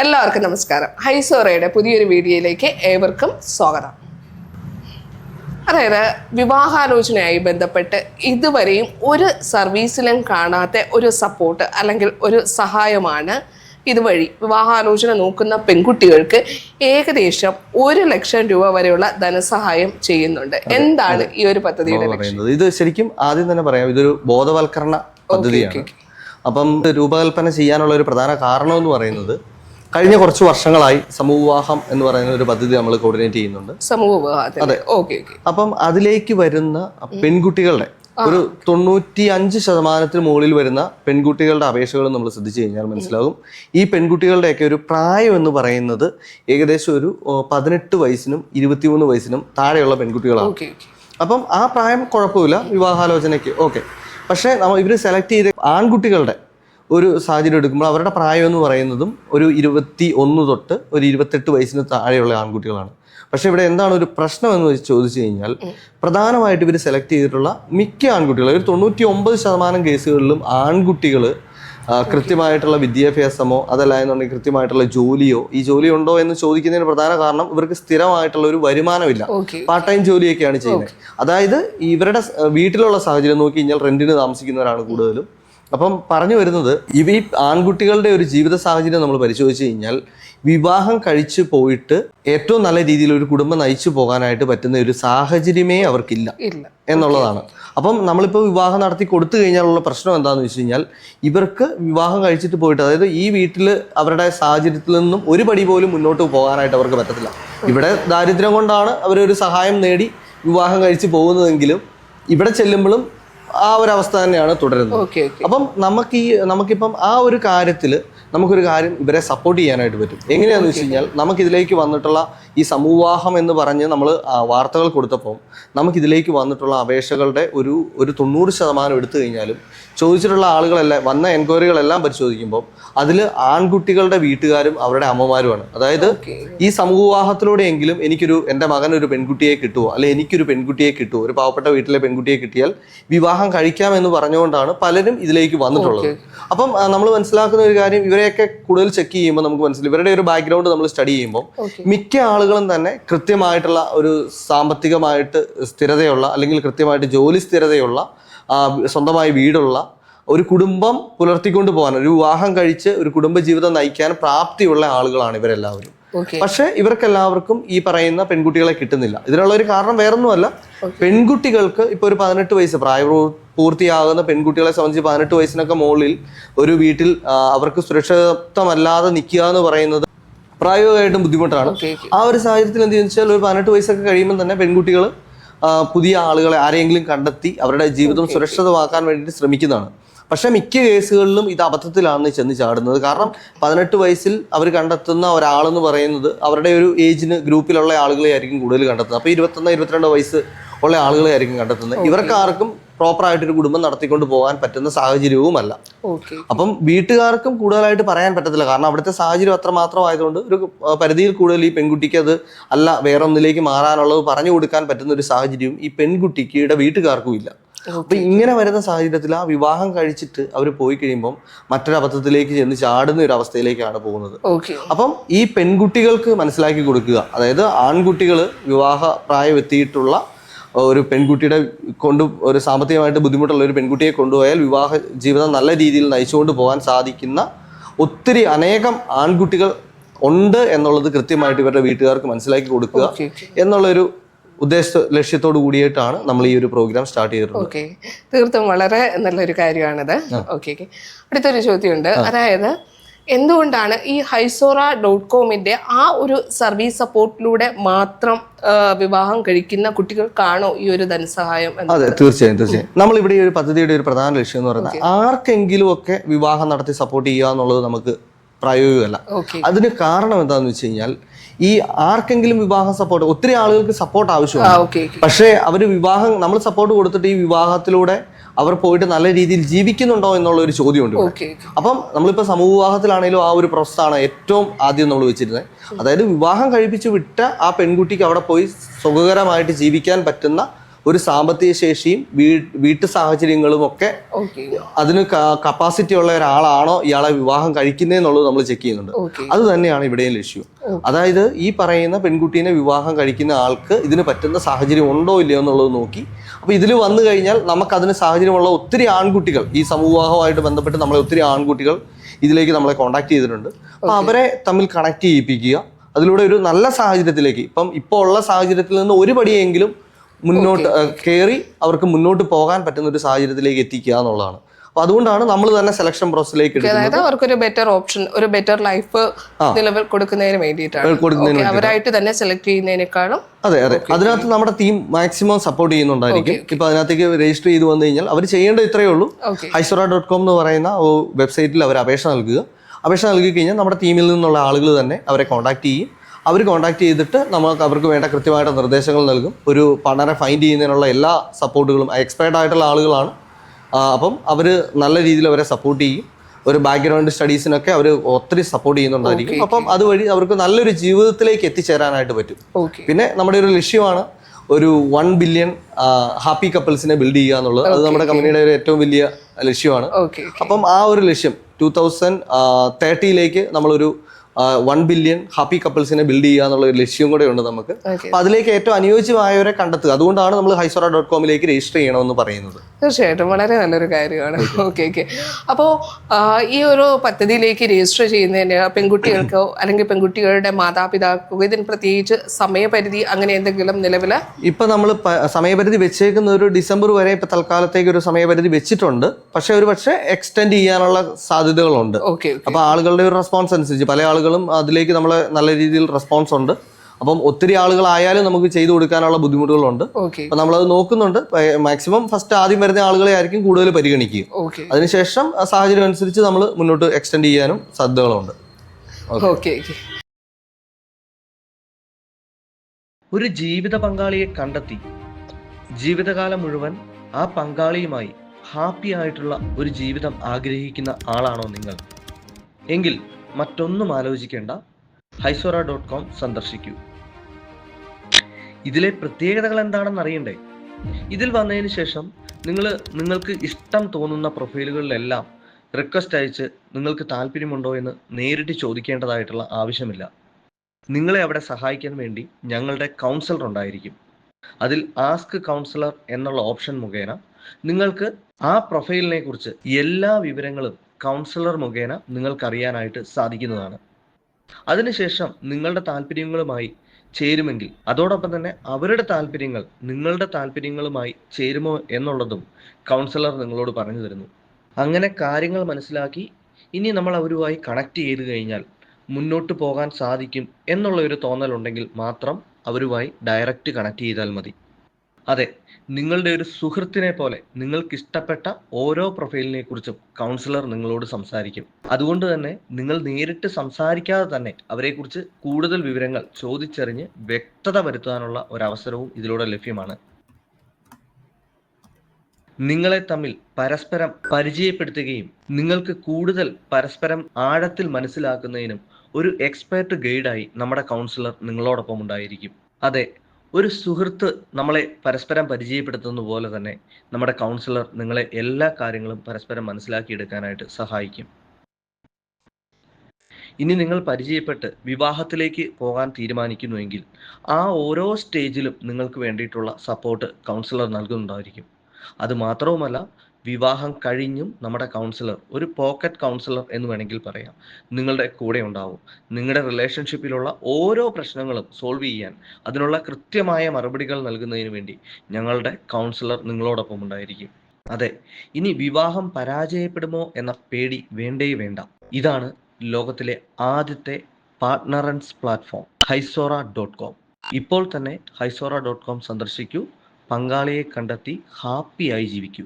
എല്ലാവർക്കും നമസ്കാരം. ഹൈസോറയുടെ പുതിയൊരു വീഡിയോയിലേക്ക് ഏവർക്കും സ്വാഗതം. അതായത് വിവാഹാലോചനയായി ബന്ധപ്പെട്ട് ഇതുവരെയും ഒരു സർവീസിലും കാണാത്ത ഒരു സപ്പോർട്ട് അല്ലെങ്കിൽ ഒരു സഹായമാണ് ഇതുവഴി വിവാഹാലോചന നോക്കുന്ന പെൺകുട്ടികൾക്ക് ഏകദേശം ഒരു ലക്ഷം രൂപ വരെയുള്ള ധനസഹായം ചെയ്യുന്നുണ്ട്. എന്താണ് ഈ ഒരു പദ്ധതിയുടെ പറയുന്നത്. ഇത് ശരിക്കും ആദ്യം തന്നെ പറയാം ഇതൊരു ബോധവൽക്കരണ പദ്ധതിയാണ്. അപ്പം രൂപകൽപ്പന ചെയ്യാനുള്ള ഒരു പ്രധാന കാരണം എന്ന് പറയുന്നത് കഴിഞ്ഞ കുറച്ച് വർഷങ്ങളായി സമൂഹവാഹം എന്ന് പറയുന്ന ഒരു പദ്ധതി നമ്മൾ കോർഡിനേറ്റ് ചെയ്യുന്നുണ്ട്. വിവാഹത്തിൽ ഓക്കെ ഓക്കെ. അപ്പം അതിലേക്ക് വരുന്ന പെൺകുട്ടികളുടെ ഒരു തൊണ്ണൂറ്റി അഞ്ച് ശതമാനത്തിന് മുകളിൽ വരുന്ന പെൺകുട്ടികളുടെ അപേക്ഷകൾ നമ്മൾ ശ്രദ്ധിച്ചു കഴിഞ്ഞാൽ മനസ്സിലാകും. ഈ പെൺകുട്ടികളുടെയൊക്കെ ഒരു പ്രായം എന്ന് പറയുന്നത് ഏകദേശം ഒരു പതിനെട്ട് വയസ്സിനും ഇരുപത്തിമൂന്ന് വയസ്സിനും താഴെയുള്ള പെൺകുട്ടികളാണ്. അപ്പം ആ പ്രായം കുഴപ്പമില്ല. വിവാഹാലോചനയ്ക്ക്. ഓക്കെ. പക്ഷേ നമ്മൾ ഇവർ സെലക്ട് ചെയ്ത ആൺകുട്ടികളുടെ ഒരു സാഹചര്യം എടുക്കുമ്പോൾ അവരുടെ പ്രായം എന്ന് പറയുന്നതും ഒരു ഇരുപത്തി ഒന്ന് തൊട്ട് ഒരു ഇരുപത്തെട്ട് വയസ്സിന് താഴെയുള്ള ആൺകുട്ടികളാണ്. പക്ഷെ ഇവിടെ എന്താണ് ഒരു പ്രശ്നം എന്ന് വെച്ച് ചോദിച്ചു കഴിഞ്ഞാൽ പ്രധാനമായിട്ട് ഇവർ സെലക്ട് ചെയ്തിട്ടുള്ള മിക്ക ആൺകുട്ടികൾ ഒരു തൊണ്ണൂറ്റി ഒമ്പത് ശതമാനം കേസുകളിലും ആൺകുട്ടികൾ കൃത്യമായിട്ടുള്ള വിദ്യാഭ്യാസമോ അതല്ല എന്നുണ്ടെങ്കിൽ കൃത്യമായിട്ടുള്ള ജോലിയോ ഈ ജോലി ഉണ്ടോ എന്ന് ചോദിക്കുന്നതിന് പ്രധാന കാരണം ഇവർക്ക് സ്ഥിരമായിട്ടുള്ള ഒരു വരുമാനമില്ല. പാർട്ട് ടൈം ജോലിയൊക്കെയാണ് ചെയ്യുന്നത്. അതായത് ഇവരുടെ വീട്ടിലുള്ള സാഹചര്യം നോക്കി കഴിഞ്ഞാൽ റെന്റിന് താമസിക്കുന്നവരാണ് കൂടുതലും. അപ്പം പറഞ്ഞു വരുന്നത് ഇവ ഈ ആൺകുട്ടികളുടെ ഒരു ജീവിത സാഹചര്യം നമ്മൾ പരിശോധിച്ച് കഴിഞ്ഞാൽ വിവാഹം കഴിച്ചു പോയിട്ട് ഏറ്റവും നല്ല രീതിയിൽ ഒരു കുടുംബം നയിച്ചു പോകാനായിട്ട് പറ്റുന്ന ഒരു സാഹചര്യമേ അവർക്കില്ല എന്നുള്ളതാണ്. അപ്പം നമ്മളിപ്പോൾ വിവാഹം നടത്തി കൊടുത്തു കഴിഞ്ഞാലുള്ള പ്രശ്നം എന്താണെന്ന് വെച്ച് കഴിഞ്ഞാൽ ഇവർക്ക് വിവാഹം കഴിച്ചിട്ട് പോയിട്ട് അതായത് ഈ വീട്ടിൽ അവരുടെ സാഹചര്യത്തിൽ നിന്നും ഒരു പടി പോലും മുന്നോട്ട് പോകാനായിട്ട് അവർക്ക് പറ്റത്തില്ല. ഇവിടെ ദാരിദ്ര്യം കൊണ്ടാണ് അവരൊരു സഹായം നേടി വിവാഹം കഴിച്ച് പോകുന്നതെങ്കിലും ഇവിടെ ചെല്ലുമ്പോഴും ആ ഒരു അവസ്ഥ തന്നെയാണ് തുടരുന്നത്. അപ്പം നമുക്ക് ഈ നമുക്കിപ്പം ആ ഒരു കാര്യത്തിൽ നമുക്കൊരു കാര്യം ഇവരെ സപ്പോർട്ട് ചെയ്യാനായിട്ട് പറ്റും. എങ്ങനെയാണെന്ന് വെച്ച് കഴിഞ്ഞാൽ നമുക്കിതിലേക്ക് വന്നിട്ടുള്ള ഈ സമൂഹാഹം എന്ന് പറഞ്ഞ് നമ്മൾ വാർത്തകൾ കൊടുത്തപ്പോൾ നമുക്കിതിലേക്ക് വന്നിട്ടുള്ള അപേക്ഷകളുടെ ഒരു ഒരു തൊണ്ണൂറ് ശതമാനം എടുത്തു കഴിഞ്ഞാലും ചോദിച്ചിട്ടുള്ള ആളുകളെല്ലാം വന്ന എൻക്വയറികളെല്ലാം പരിശോധിക്കുമ്പോൾ അതിൽ ആൺകുട്ടികളുടെ വീട്ടുകാരും അവരുടെ അമ്മമാരുമാണ്. അതായത് ഈ സമൂഹവാഹത്തിലൂടെയെങ്കിലും എനിക്കൊരു എന്റെ മകൻ ഒരു പെൺകുട്ടിയെ കിട്ടുമോ അല്ലെ എനിക്കൊരു പെൺകുട്ടിയെ കിട്ടുമോ ഒരു പാവപ്പെട്ട വീട്ടിലെ പെൺകുട്ടിയെ കിട്ടിയാൽ വിവാഹം കഴിക്കാമെന്ന് പറഞ്ഞുകൊണ്ടാണ് പലരും ഇതിലേക്ക് വന്നിട്ടുള്ളത്. അപ്പം നമ്മൾ മനസ്സിലാക്കുന്ന ഒരു കാര്യം ഇവരെയൊക്കെ കൂടുതൽ ചെക്ക് ചെയ്യുമ്പോൾ നമുക്ക് മനസ്സിലായി. ഇവരുടെ ഒരു ബാക്ക്ഗ്രൗണ്ട് നമ്മൾ സ്റ്റഡി ചെയ്യുമ്പോൾ മിക്ക ആളുകളും തന്നെ കൃത്യമായിട്ടുള്ള ഒരു സാമ്പത്തികമായിട്ട് സ്ഥിരതയുള്ള അല്ലെങ്കിൽ കൃത്യമായിട്ട് ജോലി സ്ഥിരതയുള്ള സ്വന്തമായി വീടുള്ള ഒരു കുടുംബം പുലർത്തിക്കൊണ്ട് പോകാൻ ഒരു വിവാഹം കഴിച്ച് ഒരു കുടുംബ ജീവിതം നയിക്കാൻ പ്രാപ്തിയുള്ള ആളുകളാണ് ഇവരെല്ലാവരും. പക്ഷേ ഇവർക്കെല്ലാവർക്കും ഈ പറയുന്ന പെൺകുട്ടികളെ കിട്ടുന്നില്ല. ഇതിനുള്ള ഒരു കാരണം വേറൊന്നുമല്ല. പെൺകുട്ടികൾക്ക് ഇപ്പൊ ഒരു പതിനെട്ട് വയസ്സ് പ്രായ പൂർത്തിയാകുന്ന പെൺകുട്ടികളെ സംബന്ധിച്ച് പതിനെട്ട് വയസ്സിനൊക്കെ മുകളിൽ ഒരു വീട്ടിൽ അവർക്ക് സുരക്ഷിതത്വമല്ലാതെ നിൽക്കുക എന്ന് പറയുന്നത് പ്രായോഗികമായിട്ടും ബുദ്ധിമുട്ടാണ്. ആ ഒരു സാഹചര്യത്തിൽ എന്ത് വെച്ചാൽ ഒരു പതിനെട്ട് വയസ്സൊക്കെ കഴിയുമ്പോൾ തന്നെ പെൺകുട്ടികൾ പുതിയ ആളുകളെ ആരെങ്കിലും കണ്ടെത്തി അവരുടെ ജീവിതം സുരക്ഷിതമാക്കാൻ വേണ്ടിയിട്ട് ശ്രമിക്കുന്നതാണ്. പക്ഷെ മിക്ക കേസുകളിലും ഇത് അബദ്ധത്തിലാണ് ചെന്ന് ചാടുന്നത്. കാരണം പതിനെട്ട് വയസ്സിൽ അവർ കണ്ടെത്തുന്ന ഒരാളെന്ന് പറയുന്നത് അവരുടെ ഒരു ഏജിന് ഗ്രൂപ്പിലുള്ള ആളുകളെ ആയിരിക്കും കൂടുതൽ കണ്ടെത്തുന്നത്. അപ്പോൾ ഇരുപത്തൊന്ന് ഇരുപത്തിരണ്ട് വയസ്സ് ഉള്ള ആളുകളെ ആയിരിക്കും കണ്ടെത്തുന്നത് ഇവർക്ക് ആർക്കും പ്രോപ്പറായിട്ടൊരു കുടുംബം നടത്തിക്കൊണ്ട് പോകാൻ പറ്റുന്ന സാഹചര്യവുമല്ല. ഓക്കെ അപ്പം വീട്ടുകാർക്കും കൂടുതലായിട്ട് പറയാൻ പറ്റത്തില്ല. കാരണം അവിടുത്തെ സാഹചര്യം അത്ര മാത്രമായതുകൊണ്ട് ഒരു പരിധിയിൽ കൂടുതൽ ഈ പെൺകുട്ടിക്ക് അത് അല്ല വേറൊന്നിലേക്ക് മാറാനുള്ളത് പറഞ്ഞു കൊടുക്കാൻ പറ്റുന്ന ഒരു സാഹചര്യവും ഈ പെൺകുട്ടിയുടെ വീട്ടുകാർക്കും ഇല്ല. അപ്പൊ ഇങ്ങനെ വരുന്ന സാഹചര്യത്തിൽ ആ വിവാഹം കഴിച്ചിട്ട് അവർ പോയി കഴിയുമ്പോൾ മറ്റൊരു അബദ്ധത്തിലേക്ക് ചെന്ന് ചാടുന്ന ഒരു അവസ്ഥയിലേക്കാണ് പോകുന്നത്. അപ്പം ഈ പെൺകുട്ടികൾക്ക് മനസ്സിലാക്കി കൊടുക്കുക. അതായത് ആൺകുട്ടികൾ വിവാഹ പ്രായം എത്തിയിട്ടുള്ള ഒരു പെൺകുട്ടിയുടെ കൊണ്ട് ഒരു സാമ്പത്തികമായിട്ട് ബുദ്ധിമുട്ടുള്ള ഒരു പെൺകുട്ടിയെ കൊണ്ടുപോയാൽ വിവാഹ ജീവിതം നല്ല രീതിയിൽ നയിച്ചുകൊണ്ട് പോകാൻ സാധിക്കുന്ന ഒത്തിരി അനേകം ആൺകുട്ടികൾ ഉണ്ട് എന്നുള്ളത് കൃത്യമായിട്ട് ഇവരുടെ വീട്ടുകാർക്ക് മനസ്സിലാക്കി കൊടുക്കുക എന്നുള്ളൊരു ഉദ്ദേശ ലക്ഷ്യത്തോടു കൂടിയിട്ടാണ് നമ്മൾ ഈ ഒരു പ്രോഗ്രാം സ്റ്റാർട്ട് ചെയ്തിട്ടുള്ളത് ഓക്കെ തീർത്തും വളരെ നല്ലൊരു കാര്യമാണിത്. ഓക്കെ ഓക്കെ അടുത്തൊരു ചോദ്യമുണ്ട്. അതായത് എന്തുകൊണ്ടാണ് ഈ ഹൈസോറ ഡോട്ട് കോമിന്റെ ആ ഒരു സർവീസ് സപ്പോർട്ടിലൂടെ മാത്രം വിവാഹം കഴിക്കുന്ന കുട്ടികൾക്കാണോ ഈ ഒരു ധനസഹായം അതെ തീർച്ചയായും തീർച്ചയായും. നമ്മൾ ഇവിടെ ഈ ഒരു പദ്ധതിയുടെ ഒരു പ്രധാന ലക്ഷ്യം എന്ന് പറയുന്നത് ആർക്കെങ്കിലും ഒക്കെ വിവാഹം നടത്തി സപ്പോർട്ട് ചെയ്യുക എന്നുള്ളത് നമുക്ക് പ്രായോഗികമല്ല. അതിന് കാരണം എന്താണെന്ന് വെച്ച് കഴിഞ്ഞാൽ ഈ ആർക്കെങ്കിലും വിവാഹ സപ്പോർട്ട് ഒത്തിരി ആളുകൾക്ക് സപ്പോർട്ട് ആവശ്യമാണ്. പക്ഷേ അവർ വിവാഹം നമ്മൾ സപ്പോർട്ട് കൊടുത്തിട്ട് ഈ വിവാഹത്തിലൂടെ അവർ പോയിട്ട് നല്ല രീതിയിൽ ജീവിക്കുന്നുണ്ടോ എന്നുള്ള ഒരു ചോദ്യമുണ്ട് അപ്പം നമ്മളിപ്പോൾ സമൂഹ വിവാഹത്തിലാണെങ്കിലും ആ ഒരു പ്രോസസ്സാണ് ഏറ്റവും ആദ്യം നമ്മൾ വെച്ചിരുന്നത്. അതായത് വിവാഹം കഴിപ്പിച്ച് വിട്ട ആ പെൺകുട്ടിക്ക് അവിടെ പോയി സുഖകരമായിട്ട് ജീവിക്കാൻ പറ്റുന്ന ഒരു സാമ്പത്തിക ശേഷിയും വീട്ടു സാഹചര്യങ്ങളും ഒക്കെ അതിന് കപ്പാസിറ്റി ഉള്ള ഒരാളാണോ ഇയാളെ വിവാഹം കഴിക്കുന്നതെന്നുള്ളത് നമ്മൾ ചെക്ക് ചെയ്യുന്നുണ്ട്. അത് തന്നെയാണ് ഇവിടെയും ലക്ഷ്യം. അതായത് ഈ പറയുന്ന പെൺകുട്ടീനെ വിവാഹം കഴിക്കുന്ന ആൾക്ക് ഇതിന് പറ്റുന്ന സാഹചര്യം ഉണ്ടോ ഇല്ലയോ എന്നുള്ളത് നോക്കി. അപ്പോൾ ഇതിൽ വന്നു കഴിഞ്ഞാൽ നമുക്ക് അതിന് സാഹചര്യമുള്ള ഒത്തിരി ആൺകുട്ടികൾ ഈ സമൂഹവുമായിട്ട് ബന്ധപ്പെട്ട് നമ്മളെ ഒത്തിരി ആൺകുട്ടികൾ ഇതിലേക്ക് നമ്മളെ കോൺടാക്ട് ചെയ്തിട്ടുണ്ട്. അപ്പോൾ അവരെ തമ്മിൽ കണക്ട് ചെയ്യിപ്പിക്കുക. അതിലൂടെ ഒരു നല്ല സാഹചര്യത്തിലേക്ക് ഇപ്പം ഇപ്പോൾ ഉള്ള സാഹചര്യത്തിൽ നിന്ന് ഒരു പടിയെങ്കിലും മുന്നോട്ട് കയറി അവർക്ക് മുന്നോട്ട് പോകാൻ പറ്റുന്ന ഒരു സാഹചര്യത്തിലേക്ക് എത്തിക്കുക എന്നുള്ളതാണ്. അപ്പൊ അതുകൊണ്ടാണ് നമ്മൾ തന്നെ സെലക്ഷൻ പ്രോസസ്സിലേക്ക് അതായത് അവർക്കൊരു ബെറ്റർ ഓപ്ഷൻ ഒരു ബെറ്റർ ലൈഫ് നിലവിൽ കൊടുക്കുന്നതിന് വേണ്ടിയിട്ടാണ്. അവരായിട്ട് തന്നെ സെലക്ട് ചെയ്യുന്നതിനേക്കാളും അതെ അതെ. അതിനകത്ത് നമ്മുടെ ടീം മാക്സിമം സപ്പോർട്ട് ചെയ്യുന്നുണ്ടായിരിക്കും. ഇപ്പൊ അതിനകത്തേക്ക് രജിസ്റ്റർ ചെയ്ത് വന്നു കഴിഞ്ഞാൽ അവർ ചെയ്യേണ്ടത് ഇത്രയേ ഉള്ളൂ. ഹൈസോറ ഡോട്ട് കോം എന്ന് പറയുന്ന വെബ്സൈറ്റിൽ അവർ അപേക്ഷ നൽകുക. അപേക്ഷ നൽകി കഴിഞ്ഞാൽ നമ്മുടെ ടീമിൽ നിന്നുള്ള ആളുകൾ തന്നെ അവരെ കോൺടാക്ട് ചെയ്യും. അവർ കോൺടാക്ട് ചെയ്തിട്ട് നമുക്ക് അവർക്ക് വേണ്ട കൃത്യമായിട്ട് നിർദ്ദേശങ്ങൾ നൽകും. ഒരു പാർട്ണറെ ഫൈൻഡ് ചെയ്യുന്നതിനുള്ള എല്ലാ സപ്പോർട്ടുകളും എക്സ്പേർട്ട് ആയിട്ടുള്ള ആളുകളാണ്. അപ്പം അവർ നല്ല രീതിയിൽ അവരെ സപ്പോർട്ട് ചെയ്യും. ഒരു ബാക്ക്ഗ്രൗണ്ട് സ്റ്റഡീസിനൊക്കെ അവർ ഒത്തിരി സപ്പോർട്ട് ചെയ്യുന്നുണ്ടായിരിക്കും. അപ്പം അതുവഴി അവർക്ക് നല്ലൊരു ജീവിതത്തിലേക്ക് എത്തിച്ചേരാനായിട്ട് പറ്റും. പിന്നെ നമ്മുടെ ഒരു ലക്ഷ്യമാണ് ഒരു വൺ ബില്യൺ ഹാപ്പി കപ്പിൾസിനെ ബിൽഡ് ചെയ്യുക എന്നുള്ളത്. അത് നമ്മുടെ കമ്പനിയുടെ ഒരു ഏറ്റവും വലിയ ലക്ഷ്യമാണ്. അപ്പം ആ ഒരു ലക്ഷ്യം ടൂ തൗസൻഡ് തേർട്ടിയിലേക്ക് നമ്മളൊരു വൺ ബില്യൺ ഹാപ്പി കപ്പിൾസിനെ ബിൽഡ് ചെയ്യുക എന്നുള്ള ഒരു ലക്ഷ്യം കൂടെ ഉണ്ട് നമുക്ക്. അപ്പൊ അതിലേക്ക് ഏറ്റവും അനുയോജ്യമായവരെ കണ്ടെത്തുക. അതുകൊണ്ടാണ് നമ്മൾ ഹൈസോറ ഡോട്ട് കോമിലേക്ക് രജിസ്റ്റർ ചെയ്യണമെന്ന് പറയുന്നത്. തീർച്ചയായിട്ടും. വളരെ നല്ലൊരു കാര്യമാണ്. ഓക്കെ ഓക്കെ അപ്പോൾ ഈ ഒരു പദ്ധതിയിലേക്ക് രജിസ്റ്റർ ചെയ്യുന്നതിന് പെൺകുട്ടികൾക്കോ അല്ലെങ്കിൽ പെൺകുട്ടികളുടെ മാതാപിതാക്കൾക്കോ ഇതിന് പ്രത്യേകിച്ച് സമയപരിധി അങ്ങനെ എന്തെങ്കിലും നിലവിൽ ഇപ്പൊ നമ്മൾ സമയപരിധി വെച്ചേക്കുന്ന ഒരു ഡിസംബർ വരെ ഇപ്പൊ തൽക്കാലത്തേക്ക് ഒരു സമയപരിധി വെച്ചിട്ടുണ്ട്. പക്ഷെ ഒരു പക്ഷേ എക്സ്റ്റെൻഡ് ചെയ്യാനുള്ള സാധ്യതകളുണ്ട്. അപ്പൊ ആളുകളുടെ ഒരു റെസ്പോൺസ് അനുസരിച്ച് പല ആളുകളും അതിലേക്ക് നമ്മളെ നല്ല രീതിയിൽ റെസ്പോൺസ് ഉണ്ട്. അപ്പം ഒത്തിരി ആളുകളായാലും നമുക്ക് ചെയ്തു കൊടുക്കാനുള്ള ബുദ്ധിമുട്ടുകളുണ്ട്. ഓക്കെ അപ്പൊ നമ്മളത് നോക്കുന്നുണ്ട്. മാക്സിമം ഫസ്റ്റ് ആദ്യം വരുന്ന ആളുകളെ ആയിരിക്കും കൂടുതൽ പരിഗണിക്കുക ഓക്കെ അതിനുശേഷം ആ സാഹചര്യം അനുസരിച്ച് നമ്മൾ മുന്നോട്ട് എക്സ്റ്റെൻഡ് ചെയ്യാനും സാധ്യതകളുണ്ട്. ഓക്കെ ഓക്കെ ഒരു ജീവിത പങ്കാളിയെ കണ്ടെത്തി. ജീവിതകാലം മുഴുവൻ ആ പങ്കാളിയുമായി ഹാപ്പി ആയിട്ടുള്ള ഒരു ജീവിതം ആഗ്രഹിക്കുന്ന ആളാണോ നിങ്ങൾ? എങ്കിൽ മറ്റൊന്നും ആലോചിക്കേണ്ട. ഹൈസോറ ഡോട്ട് കോം സന്ദർശിക്കൂ. ഇതിലെ പ്രത്യേകതകൾ എന്താണെന്ന് അറിയണ്ടേ? ഇതിൽ വന്നതിന് ശേഷം നിങ്ങൾ നിങ്ങൾക്ക് ഇഷ്ടം തോന്നുന്ന പ്രൊഫൈലുകളിലെല്ലാം റിക്വസ്റ്റ് അയച്ച് നിങ്ങൾക്ക് താല്പര്യമുണ്ടോ എന്ന് നേരിട്ട് ചോദിക്കേണ്ടതായിട്ടുള്ള ആവശ്യമില്ല. നിങ്ങളെ അവിടെ സഹായിക്കാൻ വേണ്ടി ഞങ്ങളുടെ കൗൺസിലർ ഉണ്ടായിരിക്കും. അതിൽ ആസ്ക് കൗൺസിലർ എന്നുള്ള ഓപ്ഷൻ മുഖേന നിങ്ങൾക്ക് ആ പ്രൊഫൈലിനെ കുറിച്ച് എല്ലാ വിവരങ്ങളും കൗൺസിലർ മുഖേന നിങ്ങൾക്കറിയാനായിട്ട് സാധിക്കുന്നതാണ്. അതിനുശേഷം നിങ്ങളുടെ താല്പര്യങ്ങളുമായി ചേരുമെങ്കിൽ അതോടൊപ്പം തന്നെ അവരുടെ താല്പര്യങ്ങൾ നിങ്ങളുടെ താല്പര്യങ്ങളുമായി ചേരുമോ എന്നുള്ളതും കൗൺസിലർ നിങ്ങളോട് പറഞ്ഞു തരുന്നു. അങ്ങനെ കാര്യങ്ങൾ മനസ്സിലാക്കി ഇനി നമ്മൾ അവരുമായി കണക്ട് ചെയ്ത് കഴിഞ്ഞാൽ മുന്നോട്ട് പോകാൻ സാധിക്കും എന്നുള്ള ഒരു തോന്നലുണ്ടെങ്കിൽ മാത്രം അവരുമായി ഡയറക്റ്റ് കണക്ട് ചെയ്താൽ മതി. അതെ നിങ്ങളുടെ ഒരു സുഹൃത്തിനെ പോലെ നിങ്ങൾക്ക് ഇഷ്ടപ്പെട്ട ഓരോ പ്രൊഫൈലിനെ കുറിച്ചും കൗൺസിലർ നിങ്ങളോട് സംസാരിക്കും. അതുകൊണ്ട് തന്നെ നിങ്ങൾ നേരിട്ട് സംസാരിക്കാതെ തന്നെ അവരെക്കുറിച്ച് കൂടുതൽ വിവരങ്ങൾ ചോദിച്ചറിഞ്ഞ് വ്യക്തത വരുത്താനുള്ള ഒരവസരവും ഇതിലൂടെ ലഭ്യമാണ്. നിങ്ങളെ തമ്മിൽ പരസ്പരം പരിചയപ്പെടുത്തുകയും നിങ്ങൾക്ക് കൂടുതൽ പരസ്പരം ആഴത്തിൽ മനസ്സിലാക്കുന്നതിനും ഒരു എക്സ്പേർട്ട് ഗൈഡായി നമ്മുടെ കൗൺസിലർ നിങ്ങളോടൊപ്പം ഉണ്ടായിരിക്കും. അതെ ഒരു സുഹൃത്ത് നമ്മളെ പരസ്പരം പരിചയപ്പെടുത്തുന്ന പോലെ തന്നെ നമ്മുടെ കൗൺസിലർ നിങ്ങളെ എല്ലാ കാര്യങ്ങളും പരസ്പരം മനസ്സിലാക്കിയെടുക്കാനായിട്ട് സഹായിക്കും. ഇനി നിങ്ങൾ പരിചയപ്പെട്ട് വിവാഹത്തിലേക്ക് പോകാൻ തീരുമാനിക്കുന്നുവെങ്കിൽ ആ ഓരോ സ്റ്റേജിലും നിങ്ങൾക്ക് വേണ്ടിയിട്ടുള്ള സപ്പോർട്ട് കൗൺസിലർ നൽകുന്നുണ്ടായിരിക്കും. അത് മാത്രവുമല്ല വിവാഹം കഴിഞ്ഞും നമ്മുടെ കൗൺസിലർ ഒരു പോക്കറ്റ് കൗൺസിലർ എന്ന് വേണമെങ്കിൽ പറയാം നിങ്ങളുടെ കൂടെ ഉണ്ടാവും. നിങ്ങളുടെ റിലേഷൻഷിപ്പിലുള്ള ഓരോ പ്രശ്നങ്ങളും സോൾവ് ചെയ്യാൻ അതിനുള്ള കൃത്യമായ മറുപടികൾ നൽകുന്നതിന് വേണ്ടി ഞങ്ങളുടെ കൗൺസിലർ നിങ്ങളോടൊപ്പം ഉണ്ടായിരിക്കും. അതെ ഇനി വിവാഹം പരാജയപ്പെടുമോ എന്ന പേടി വേണ്ടേ വേണ്ട. ഇതാണ് ലോകത്തിലെ ആദ്യത്തെ പാർട്ട്ണറൻസ് പ്ലാറ്റ്ഫോം ഹൈസോറ ഡോട്ട് കോം ഇപ്പോൾ തന്നെ ഹൈസോറ ഡോട്ട് കോം സന്ദർശിക്കൂ പങ്കാളിയെ കണ്ടെത്തി ഹാപ്പിയായി ജീവിക്കൂ.